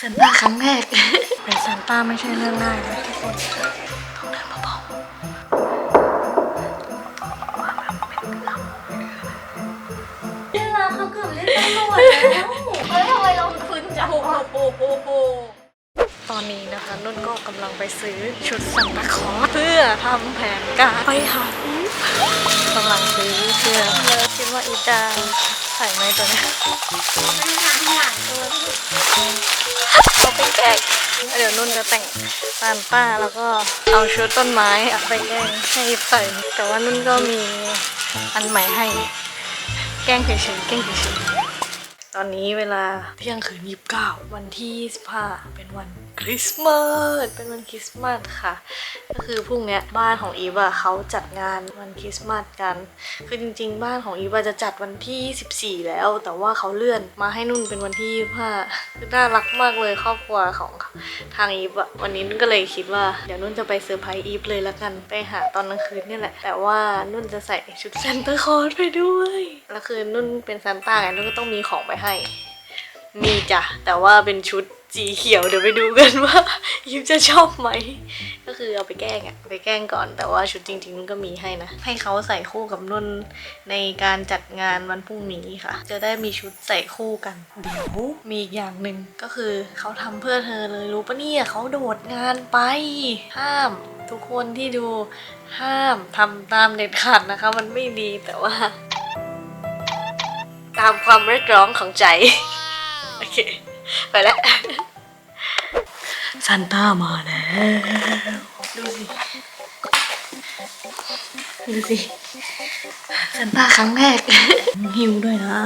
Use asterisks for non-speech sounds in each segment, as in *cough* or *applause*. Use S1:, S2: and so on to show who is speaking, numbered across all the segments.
S1: ซานต้าครั้งแรกเป็นซานต้าไม่ใช่เรื่องง่ายนะทุกคนต้องเดินเบาๆเรื่องราเขาเกือบเล่นตำรวจแล้วเฮ้ยทำไมเราคุ้นจังปูปูปูตอนนี้นะคะนุ่นก็กำลังไปซื้อชุดซันตาคลอเพื่อทำแผนการไปหาอีฟกำลังซื้อเสื้อแล้วคิดว่าอีฟจะ ใส่ไหมตัวนี้เอาไปแกงเดี๋ยวนุ่นจะแต่งซานป้าแล้วก็เอาชุดต้นไม้เอาไปแกล้งให้ใส่ แต่ว่านุ่นก็มีอันใหม่ให้ แกล้งเฉยๆแกงเฉยๆ ตอนนี้เวลาเที่ยงคืนยี่สิบเก้าวันที่ยี่สิบห้าเป็นวันคริสต์มาสเป็นวันคริสต์มาสค่ะ ก็คือพรุ่งนี้บ้านของอีฟอะเขาจัดงานวันคริสต์มาสกัน คือจริง ๆ บ้านของอีฟอะจะจัดวันที่ 24 แล้ว แต่ว่าเขาเลื่อนมาให้นุ่นเป็นวันที่ 25 คือน่ารักมากเลยครอบครัวของทางอีฟอะวันนี้นุ่นก็เลยคิดว่าเดี๋ยวนุ่นจะไปเซอร์ไพรส์อีฟเลยละกันไปหาตอนกลางคืนนี่แหละ แต่ว่านุ่นจะใส่ชุดซานตาคลอสไปด้วยแล้วคือนุ่นเป็นซานต้าไงนุ่นก็ต้องมีของไปให้มีจ้ะ แต่ว่าเป็นชุดสีเขียวเดี๋ยวไปดูกันว่ายิมจะชอบไหม ก็คือเอาไปแกล้งอะไปแกล้งก่อน แต่ว่าชุดจริงๆนุ่นก็มีให้นะ ให้เขาใส่คู่กับนุ่นในการจัดงานวันพรุ่งนี้ค่ะ จะได้มีชุดใส่คู่กันเดี๋ยวมีอีกอย่างหนึ่งก็คือเขาทำเพื่อเธอเลยรู้ปะเนี่ยเขาโดดงานไป ห้ามทุกคนที่ดูห้ามทำตามเด็ดขาดนะคะ มันไม่ดีแต่ว่า ตามความเรียกร้องของใจ โอเค ไปแล้วซันต้ามาแล้ว ดูสิ ดูสิซันต้าครั้งแรก หิวด้วยนะ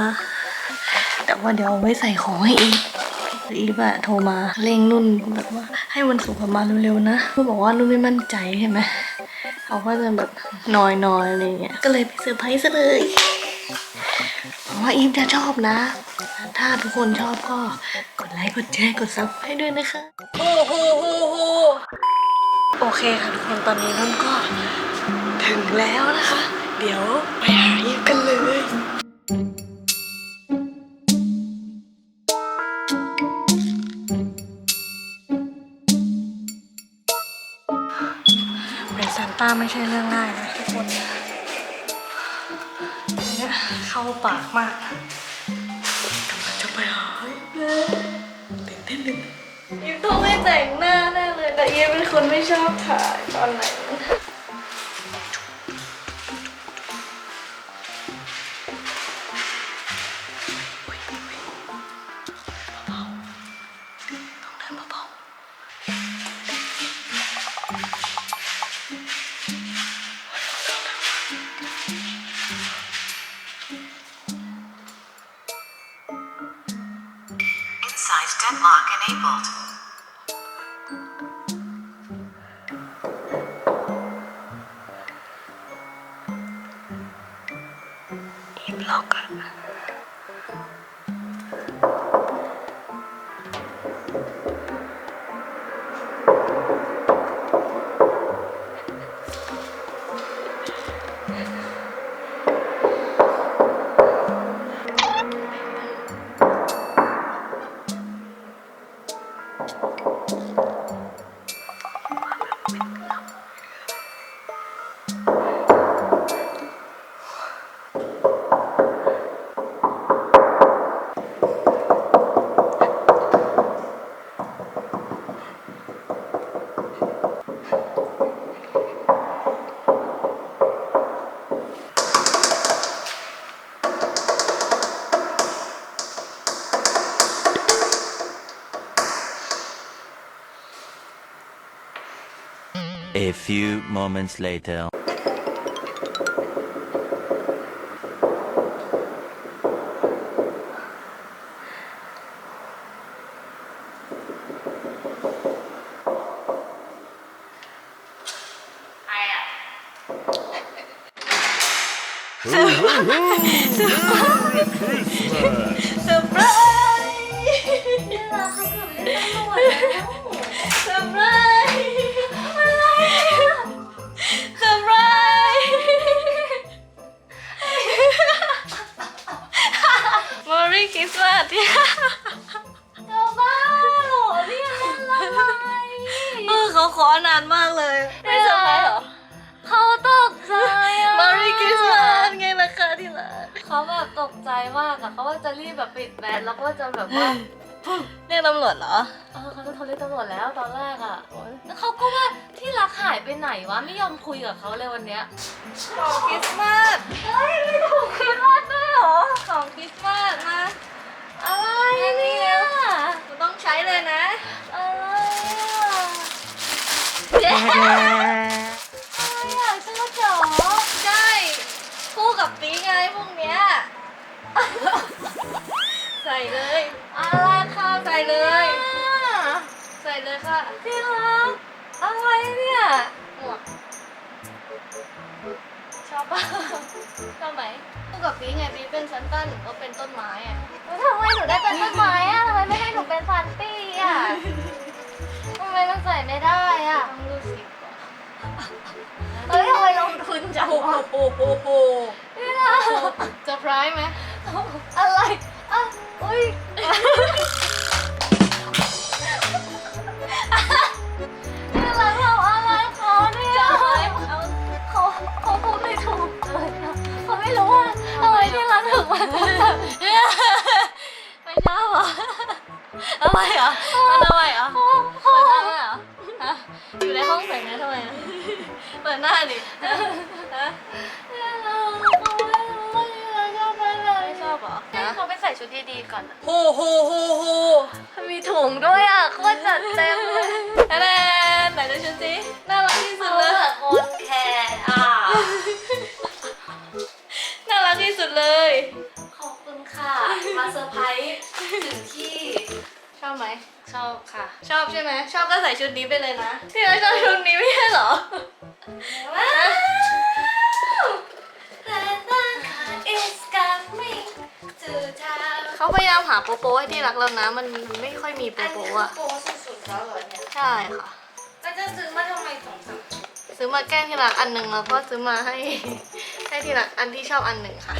S1: แต่ว่าเดี๋ยวเอาไว้ใส่ของให้อีฟอีฟอะโทรมาเร่งนุ่นแบบว่าให้วันศุกร์มาเร็วๆนะนุ่นบอกว่านุ่นไม่มั่นใจใช่ไหมเขาก็จะแบบนอยๆอะไรเงี้ย ก็เลยไปเซอร์ไพรส์ซะเลย ว่าอีฟจะชอบนะ ถ้าทุกคนชอบก็กดไลค์กดแชร์กดซับให้ด้วยนะคะโอ้โหโอ้โหโอเคค่ะทุกคนตอนนี้นุ่นก็ถึงแล้วนะคะ เดี๋ยวไปหาอีฟกันเลยเป็นซานต้าไม่ใช่เรื่องง่ายนะทุกคน เข้าปากมากกำลังจะไปหาเลยตื่นเต้นตื่นเต้นอีฟต้องไม่แต่งหน้าแน่เลย แต่อีฟเป็นคนไม่ชอบถ่ายตอนไหน อี
S2: A few moments later.
S1: เซ *laughs* *laughs* *laughs* ขอนานมากเลยไม่เซอร์ไพรส์เหรอ
S3: เขาตกใจอะ
S1: Merry Christmas ไงล่ะคะที่รัก
S3: เขาแบบตกใจมากอะเขาว่าจะรีบแบบปิดแบนแล้วก็จะแบบว่า
S1: เรียกตำรวจเหรอ
S3: เออเขาจะโทรเรียกตำรวจแล้วตอนแรกอะแล้วเขาก็ว่าที่รักหายไปไหนวะไม่ยอมคุยกับเขาเลยวันเนี้ย
S1: ของคริสต์มาส
S3: เฮ้ยมีของคริสต์มาสด้วยเหรอ
S1: ของคริสต์มาสมา
S3: อะไรเนี่ย
S1: คุณต้องใช้เลยนะ
S3: อะไรอะเย้ อะไรอะชอบจ๋อ
S1: ใช่คู่กับปีไงพวกเนี้ย ใส่เลย
S3: อะไรค่ะ
S1: ใส่เลย
S3: นี่
S1: ใส่เลยค่ะ
S3: ที่รักอะไรเนี่ย
S1: หมวก
S3: ชอบปะ
S1: ชอบไหมคู่กับปีไงปีเป็นซันต้าหนูก็เป็นต้นไม้อะ
S3: แล้วทำไมหนูได้เป็นต้นไม้อะทำไมไม่ให้หนูเป็นฟันปี้อะทำไมเราใส่ไม่ได้อะ
S1: ต้องรู้สิก่อน
S3: เฮ้ยทำไมลงทุนจัง
S1: โอ้โห
S3: วะ
S1: โอ้โหโอ้โห
S3: นี่นะ
S1: เซอร์ไพรส์ไหม
S3: อะไรอะอุ้ยนี่เราทำอะไรเขาเนี่ย
S1: จะเอาไหมเอา
S3: เขาเขาพูดไม่ถูกเลยอะเขาไม่รู้ว่าทำไมที่รักถึงมันแบบเนี้ย
S1: ไม่ชอบเหรอทำไมเหรอ เปิดหน้าดิฮ่าไม่
S3: รู้ว่าที่รักชอบอะไร
S1: ไม่ชอบเหรอ
S3: ให้เขาไปใส่ชุดดีๆก่อนอะ
S1: โหโหโห
S3: มีถุงด้วยอะโคตรจัดเต็มเลย
S1: แอนแอนไหนดูชุดสิน่ารักที่สุด
S3: เล
S1: ย
S3: แบบคนแคร์อะ
S1: น่ารักที่สุดเลย
S3: ขอบคุณค่ะ มาเซอร์ไพรส์ถึงที่
S1: ชอบไหม
S3: ชอบค่ะ
S1: ชอบใช่ไหมชอบก็ใส่ชุดนี้ไปเลยนะที่เราชอบชุดนี้ไม่ใช่เหรอ
S3: ว้าว is coming to town
S1: เขาพยายามหาโปโปให้ที่รักแล้วนะ มันมันไม่ค่อยมีโปโปอะ
S3: โปรสุดๆแล้วเหรอเนี่ย
S1: ใช่ค่ะ
S3: แล้วจะซื้อมาทำไมสองสาม
S1: ซื้อมาแกล้งที่รักอันหนึ่งแล้วก็ซื้อมาให้ ให้ที่รักอันที่ชอบอันหนึ่งค่ะ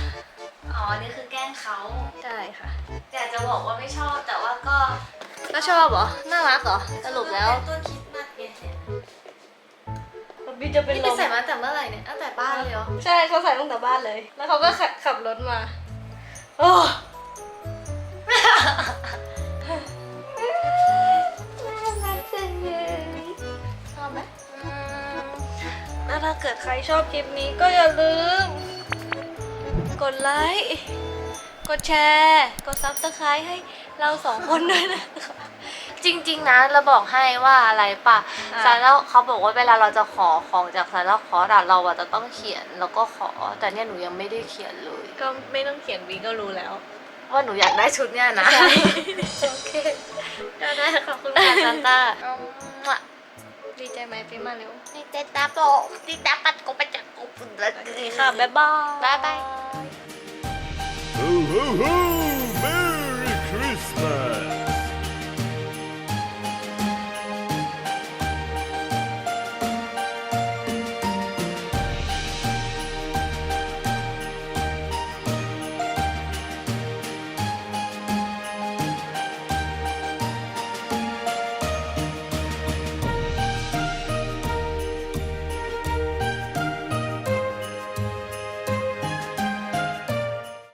S3: อ๋อนี่คือแกล้งเขา
S1: ใช่ค่ะ
S3: อยากจะบอกว่าไม่ชอบแต่ว่าก็
S1: ก็ชอบเหรอ น่ารักเหรอ สรุปแล้ว
S3: เป็นต้นคริดมาสเนี่ย
S1: บีจะเป็น
S3: นี่
S1: ล
S3: ไป
S1: ม
S3: ใส่มาตั้งแต่เมื่อไหร่เนี่ยตั้งแต่บ้านเลยเหรอ
S1: ใช่เขาใส่ตั้งแต่บ้านเลย แล้วเขาก็ขับขับรถมาโอ้ชอบไหม แล้วถ้าเกิดใครชอบคลิปนี้ก็อย่าลืม กดไลค์ กดแชร์ กดซับสไครต์ให้เราสองคนด้วยนะคะ
S3: จริง ๆ นะเราบอกให้ว่าอะไรป่ะ
S1: อ่า
S3: ซาร่าเขาบอกว่าเวลาเราจะขอของจากซาร่าคอร์สอะเราอะจะต้องเขียนแล้วก็ขอ แต่เนี่ยหนูยังไม่ได้เขียนเลย
S1: ก็ไม่ต้องเขียนวีก็รู้แล้ว
S3: ว่าหนูอยากได้ชุดเนี่ยนะ
S1: ใช่
S3: โอเคได้ได้ขอบคุณค่ะซานต้า
S1: ดีใจไหมปีมาเร็ว
S3: นี่เจ๊ตาโปนี่ตาปัดกูไปจากกูปุ่นเลย
S1: โอเคค่ะบ๊ายบาย
S3: บ๊ายบาย
S2: Boo-hoo!